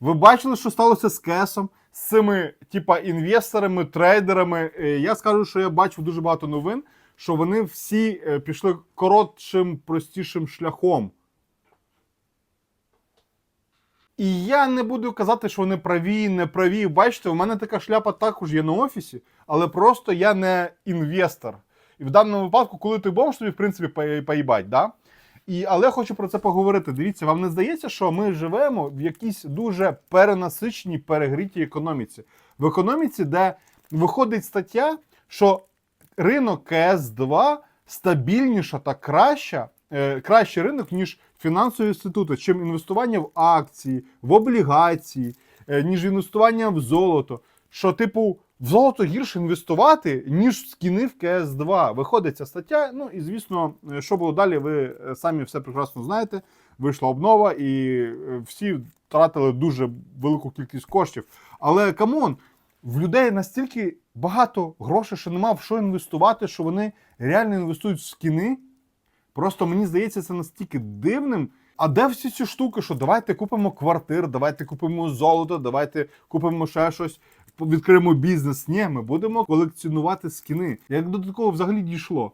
Ви бачили, що сталося з кесом, з цими, типа, інвесторами, трейдерами. Е, Я скажу, що я бачив дуже багато новин, що вони всі е, пішли коротшим, простішим шляхом. І я не буду казати, що вони праві, не праві. Бачите, у мене така шляпа також є на офісі, але просто я не інвестор. І в даному випадку, коли ти бомж, тобі в принципі поїбать, да? І, але хочу про це поговорити. Дивіться, вам не здається, що ми живемо в якійсь дуже перенасиченій, перегрітій економіці. В економіці, де виходить стаття, що ринок КС2 стабільніша та краща, е, кращий ринок, ніж фінансові інститути, чим інвестування в акції, в облігації, е, ніж інвестування в золото. Що, типу, в золото гірше інвестувати, ніж в скіни в КС2. Виходить ця стаття. Ну і звісно, що було далі, ви е, самі все прекрасно знаєте. Вийшла обнова, і е, всі втратили дуже велику кількість коштів. Але камон, в людей настільки багато грошей, що нема в що інвестувати, що вони реально інвестують в скіни. Просто мені здається, це настільки дивним. А де всі ці штуки, що давайте купимо квартир, давайте купимо золото, давайте купимо ще щось, відкриємо бізнес. Ні, ми будемо колекціонувати скіни. Як до такого взагалі дійшло?